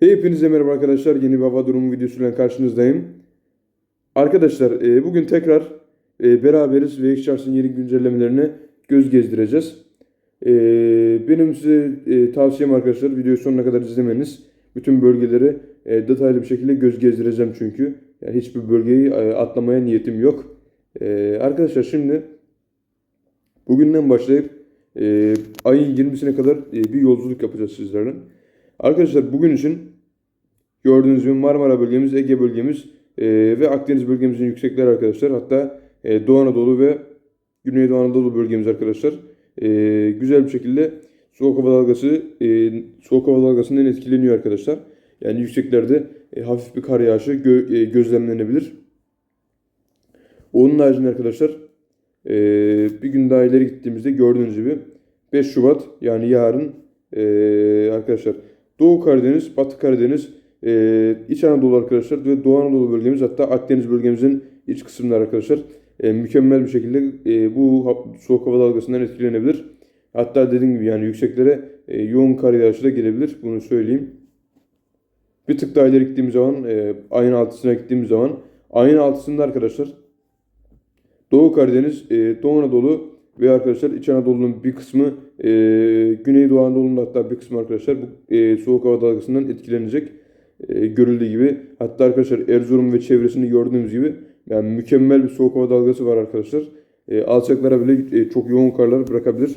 Hepinize merhaba arkadaşlar. Yeni bir hava durumu videosuyla karşınızdayım. Arkadaşlar e, bugün tekrar e, beraberiz ve Xcharts'ın yeni güncellemelerine göz gezdireceğiz. E, benim size tavsiyem arkadaşlar videoyu sonuna kadar izlemeniz. Bütün bölgeleri detaylı bir şekilde göz gezdireceğim çünkü. Yani hiçbir bölgeyi atlamaya niyetim yok. Arkadaşlar şimdi bugünden başlayıp ayın 20'sine kadar bir yolculuk yapacağız sizlerle. Arkadaşlar bugün için gördüğünüz gibi Marmara bölgemiz, Ege bölgemiz e, ve Akdeniz bölgemizin yüksekleri arkadaşlar. Hatta e, Doğu Anadolu ve Güneydoğu Anadolu bölgemiz arkadaşlar. E, güzel bir şekilde soğuk hava dalgası e, soğuk hava dalgasından etkileniyor arkadaşlar. Yani yükseklerde e, hafif bir kar yağışı gö- e, gözlemlenebilir. Onun haricinde arkadaşlar e, bir gün daha ileri gittiğimizde gördüğünüz gibi 5 Şubat yani yarın e, arkadaşlar Doğu Karadeniz, Batı Karadeniz, e, İç Anadolu arkadaşlar ve Doğu Anadolu bölgemiz hatta Akdeniz bölgemizin iç kısımları arkadaşlar e, mükemmel bir şekilde e, bu soğuk hava dalgasından etkilenebilir. Hatta dediğim gibi yani yükseklere e, yoğun kar yağışı da gelebilir. Bunu söyleyeyim. Bir tık daha ileri gittiğimiz zaman e, ayın altısına gittiğimiz zaman ayın altısında arkadaşlar Doğu Karadeniz, e, Doğu Anadolu ve arkadaşlar İç Anadolu'nun bir kısmı, e, Güneydoğu Anadolu'nun hatta bir kısmı arkadaşlar bu e, soğuk hava dalgasından etkilenecek. E, görüldüğü gibi. Hatta arkadaşlar Erzurum ve çevresini gördüğümüz gibi yani mükemmel bir soğuk hava dalgası var arkadaşlar. E, alçaklara bile e, çok yoğun karlar bırakabilir.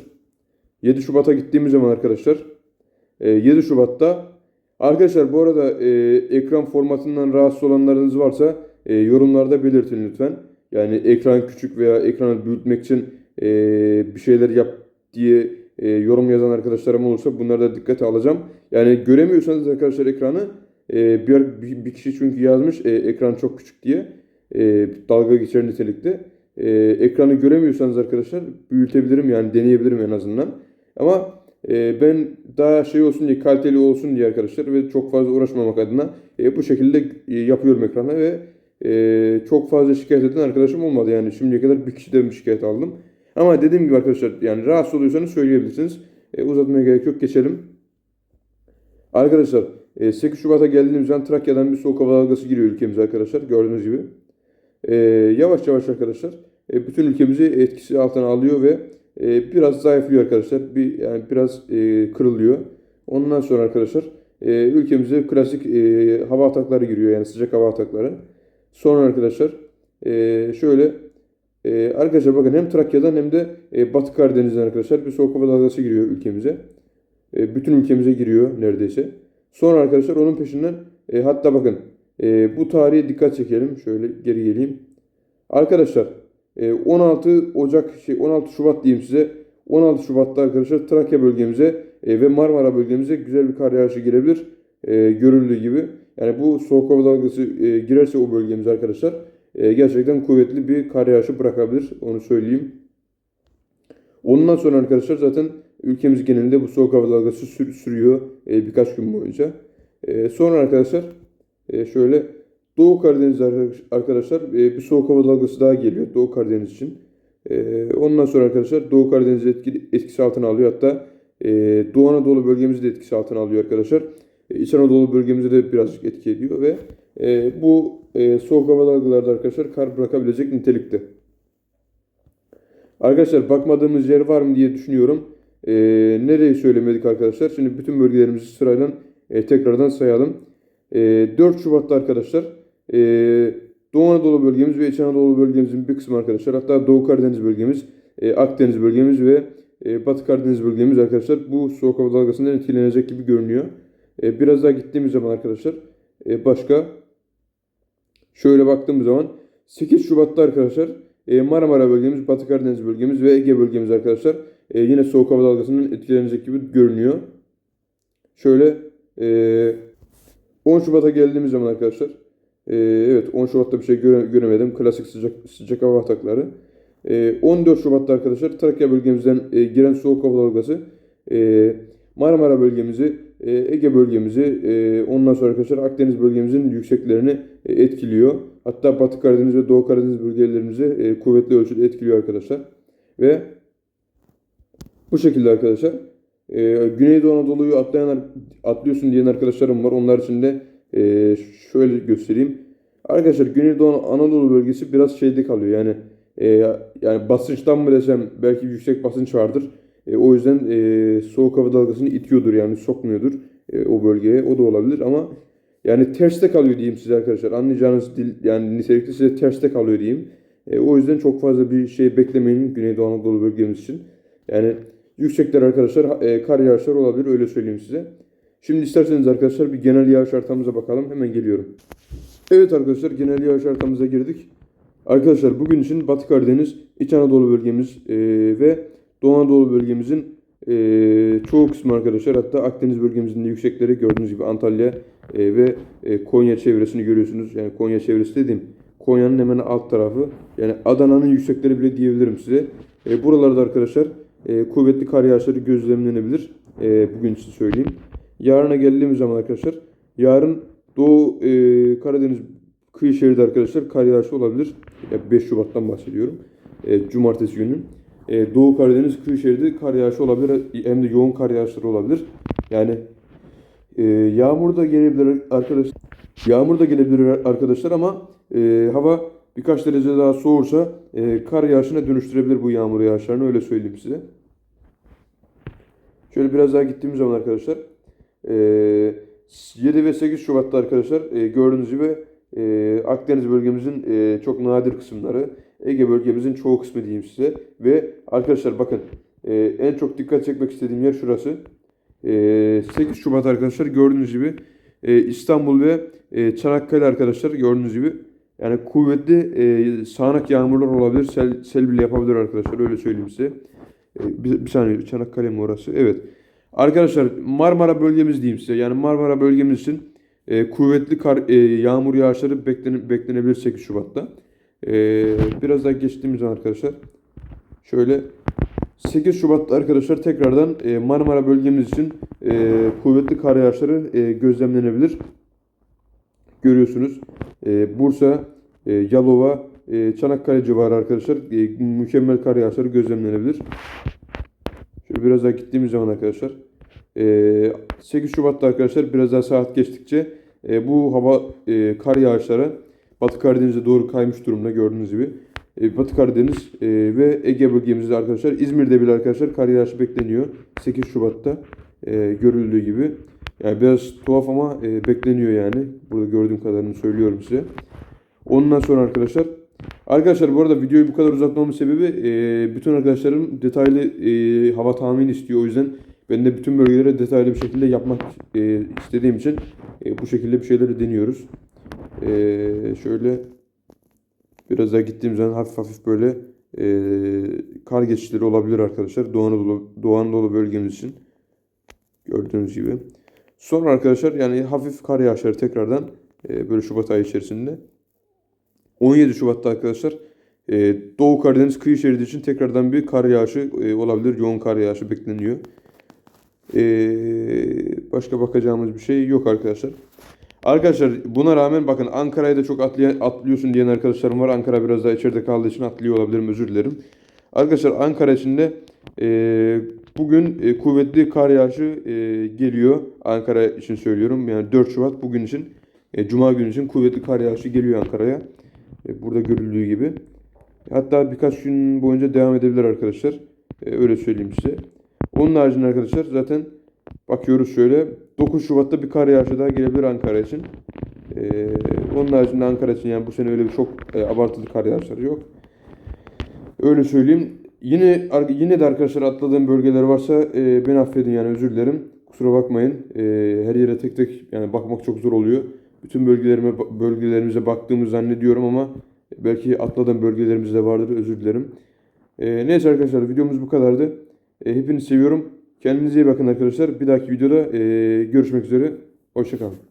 7 Şubat'a gittiğimiz zaman arkadaşlar e, 7 Şubat'ta arkadaşlar bu arada e, ekran formatından rahatsız olanlarınız varsa e, yorumlarda belirtin lütfen. Yani ekran küçük veya ekranı büyütmek için e, bir şeyler yap diye e, yorum yazan arkadaşlarım olursa bunları da dikkate alacağım. Yani göremiyorsanız arkadaşlar ekranı e, bir, bir, kişi çünkü yazmış e, ekran çok küçük diye e, dalga geçer nitelikte. E, ekranı göremiyorsanız arkadaşlar büyütebilirim yani deneyebilirim en azından. Ama e, ben daha şey olsun diye kaliteli olsun diye arkadaşlar ve çok fazla uğraşmamak adına e, bu şekilde e, yapıyorum ekrana ve e, çok fazla şikayet eden arkadaşım olmadı. Yani şimdiye kadar bir kişiden bir şikayet aldım. Ama dediğim gibi arkadaşlar yani rahatsız oluyorsanız söyleyebilirsiniz. E, uzatmaya gerek yok geçelim. Arkadaşlar e, 8 Şubat'a geldiğimiz zaman Trakya'dan bir soğuk hava dalgası giriyor ülkemize arkadaşlar gördüğünüz gibi. E, yavaş yavaş arkadaşlar e, bütün ülkemizi etkisi altına alıyor ve e, biraz zayıflıyor arkadaşlar. Bir yani biraz e, kırılıyor. Ondan sonra arkadaşlar e, ülkemize klasik e, hava atakları giriyor yani sıcak hava atakları. Sonra arkadaşlar e, şöyle e, arkadaşlar bakın hem Trakya'dan hem de e, Batı Karadeniz'den arkadaşlar bir soğuk hava dalgası giriyor ülkemize. E, bütün ülkemize giriyor neredeyse. Sonra arkadaşlar onun peşinden e, hatta bakın e, bu tarihe dikkat çekelim. Şöyle geri geleyim. Arkadaşlar e, 16 Ocak şey 16 Şubat diyeyim size. 16 Şubat'ta arkadaşlar Trakya bölgemize e, ve Marmara bölgemize güzel bir kar yağışı girebilir. E, görüldüğü gibi. Yani bu soğuk hava dalgası e, girerse o bölgemize arkadaşlar e, gerçekten kuvvetli bir kar yağışı bırakabilir. Onu söyleyeyim. Ondan sonra arkadaşlar zaten ülkemiz genelinde bu soğuk hava dalgası sür- sürüyor e, birkaç gün boyunca. E, sonra arkadaşlar e, şöyle Doğu Karadeniz arkadaş- arkadaşlar e, bir soğuk hava dalgası daha geliyor Doğu Karadeniz için. E, ondan sonra arkadaşlar Doğu Karadeniz etki, etkisi altına alıyor. Hatta e, Doğu Anadolu bölgemizi de etkisi altına alıyor arkadaşlar. E, İç Anadolu bölgemize de birazcık etki ediyor ve e, bu e, soğuk hava dalgaları da arkadaşlar kar bırakabilecek nitelikte. Arkadaşlar bakmadığımız yer var mı diye düşünüyorum. E, nereyi söylemedik arkadaşlar? Şimdi bütün bölgelerimizi sırayla e, tekrardan sayalım. E, 4 Şubat'ta arkadaşlar e, Doğu Anadolu bölgemiz ve İç Anadolu bölgemizin bir kısmı arkadaşlar. Hatta Doğu Karadeniz bölgemiz, e, Akdeniz bölgemiz ve e, Batı Karadeniz bölgemiz arkadaşlar bu soğuk hava dalgasından etkilenecek gibi görünüyor. E, biraz daha gittiğimiz zaman arkadaşlar e, başka şöyle baktığımız zaman 8 Şubat'ta arkadaşlar e, Marmara bölgemiz, Batı Karadeniz bölgemiz ve Ege bölgemiz arkadaşlar e, yine soğuk hava dalgasından etkilenecek gibi görünüyor. Şöyle e, 10 Şubat'a geldiğimiz zaman arkadaşlar e, evet 10 Şubat'ta bir şey göre- göremedim. Klasik sıcak sıcak hava atakları. E, 14 Şubat'ta arkadaşlar Trakya bölgemizden e, giren soğuk hava dalgası e, Marmara bölgemizi, e, Ege bölgemizi, e, ondan sonra arkadaşlar Akdeniz bölgemizin yükseklerini e, etkiliyor. Hatta Batı Karadeniz ve Doğu Karadeniz bölgelerimizi e, kuvvetli ölçüde etkiliyor arkadaşlar. Ve bu şekilde arkadaşlar Güneydoğu Anadolu'yu atlayan, atlıyorsun diyen arkadaşlarım var. Onlar için de şöyle göstereyim. Arkadaşlar Güneydoğu Anadolu bölgesi biraz şeyde kalıyor. Yani yani basınçtan mı desem belki yüksek basınç vardır. E, o yüzden e, soğuk hava dalgasını itiyordur yani sokmuyordur e, o bölgeye. O da olabilir ama yani terste kalıyor diyeyim size arkadaşlar. Anlayacağınız dil yani nitelikli size terste kalıyor diyeyim. E, o yüzden çok fazla bir şey beklemeyin Güneydoğu Anadolu bölgemiz için. Yani yüksekler arkadaşlar e, kar yağışları olabilir öyle söyleyeyim size. Şimdi isterseniz arkadaşlar bir genel yağış haritamıza bakalım. Hemen geliyorum. Evet arkadaşlar genel yağış haritamıza girdik. Arkadaşlar bugün için Batı Karadeniz, İç Anadolu bölgemiz e, ve Doğu Anadolu bölgemizin e, çoğu kısmı arkadaşlar hatta Akdeniz bölgemizin de yüksekleri gördüğünüz gibi Antalya e, ve e, Konya çevresini görüyorsunuz. Yani Konya çevresi dediğim Konya'nın hemen alt tarafı. Yani Adana'nın yüksekleri bile diyebilirim size. E, buralarda arkadaşlar e, kuvvetli kar yağışları gözlemlenebilir. E, bugün için söyleyeyim. Yarına geldiğimiz zaman arkadaşlar yarın Doğu e, Karadeniz kıyı şeridi arkadaşlar kar yağışı olabilir. Ya 5 Şubat'tan bahsediyorum. E, cumartesi günü. E, Doğu Karadeniz kıyı kar yağışı olabilir. Hem de yoğun kar yağışları olabilir. Yani e, yağmur da gelebilir arkadaşlar. Yağmur da gelebilir arkadaşlar ama e, hava birkaç derece daha soğursa e, kar yağışına dönüştürebilir bu yağmur yağışlarını öyle söyleyeyim size. Şöyle biraz daha gittiğimiz zaman arkadaşlar e, 7 ve 8 Şubat'ta arkadaşlar e, gördüğünüz gibi e, Akdeniz bölgemizin e, çok nadir kısımları, Ege bölgemizin çoğu kısmı diyeyim size. Ve arkadaşlar bakın e, en çok dikkat çekmek istediğim yer şurası. E, 8 Şubat arkadaşlar gördüğünüz gibi e, İstanbul ve e, Çanakkale arkadaşlar gördüğünüz gibi yani kuvvetli e, sağanak yağmurlar olabilir, sel, sel bile yapabilir arkadaşlar öyle söyleyeyim size. E, bir, bir saniye Çanakkale mi orası? Evet. Arkadaşlar Marmara bölgemiz diyeyim size. Yani Marmara bölgemiz için e, kuvvetli kar, e, yağmur yağışları beklene, beklenebilir 8 Şubat'ta. E, biraz daha geçtiğimiz zaman arkadaşlar şöyle 8 Şubat'ta arkadaşlar tekrardan e, Marmara bölgemiz için e, kuvvetli kar yağışları e, gözlemlenebilir. Görüyorsunuz e, Bursa, e, Yalova, e, Çanakkale civarı arkadaşlar e, mükemmel kar yağışları gözlemlenebilir. Şöyle biraz daha gittiğimiz zaman arkadaşlar. e, 8 Şubat'ta arkadaşlar biraz daha saat geçtikçe e, bu hava e, kar yağışları Batı Karadeniz'e doğru kaymış durumda gördüğünüz gibi. E, Batı Karadeniz e, ve Ege bölgemizde arkadaşlar İzmir'de bile arkadaşlar kar yağışı bekleniyor 8 Şubat'ta e, görüldüğü gibi. Yani biraz tuhaf ama e, bekleniyor yani. Burada gördüğüm kadarını söylüyorum size. Ondan sonra arkadaşlar Arkadaşlar bu arada videoyu bu kadar uzatmamın sebebi e, bütün arkadaşlarım detaylı e, hava tahmini istiyor. O yüzden ben de bütün bölgelere detaylı bir şekilde yapmak e, istediğim için e, bu şekilde bir şeyleri deniyoruz. E, şöyle biraz daha gittiğim zaman hafif hafif böyle e, kar geçişleri olabilir arkadaşlar. Doğu Anadolu, Doğu Anadolu bölgemiz için. Gördüğünüz gibi. Sonra arkadaşlar yani hafif kar yağışları tekrardan e, böyle Şubat ayı içerisinde 17 Şubat'ta arkadaşlar e, Doğu Karadeniz kıyı şeridi için tekrardan bir kar yağışı e, olabilir. Yoğun kar yağışı bekleniyor. E, başka bakacağımız bir şey yok arkadaşlar. Arkadaşlar buna rağmen bakın Ankara'ya da çok atlay- atlıyorsun diyen arkadaşlarım var. Ankara biraz daha içeride kaldığı için atlıyor olabilirim özür dilerim. Arkadaşlar Ankara için de e, bugün e, kuvvetli kar yağışı e, geliyor. Ankara için söylüyorum. Yani 4 Şubat bugün için e, Cuma günü için kuvvetli kar yağışı geliyor Ankara'ya. E, burada görüldüğü gibi. Hatta birkaç gün boyunca devam edebilir arkadaşlar. E, öyle söyleyeyim size. Onun haricinde arkadaşlar zaten bakıyoruz şöyle. 9 Şubat'ta bir kar yağışı daha gelebilir Ankara için. E, onun haricinde Ankara için yani bu sene öyle bir çok e, abartılı kar yağışları yok. Öyle söyleyeyim. Yine yine de arkadaşlar atladığım bölgeler varsa e, beni affedin yani özür dilerim. Kusura bakmayın. E, her yere tek tek yani bakmak çok zor oluyor. Bütün bölgelerime bölgelerimize baktığımı zannediyorum ama belki atladığım bölgelerimiz de vardır. Özür dilerim. E, neyse arkadaşlar videomuz bu kadardı. E, hepinizi seviyorum. Kendinize iyi bakın arkadaşlar. Bir dahaki videoda e, görüşmek üzere. Hoşçakalın.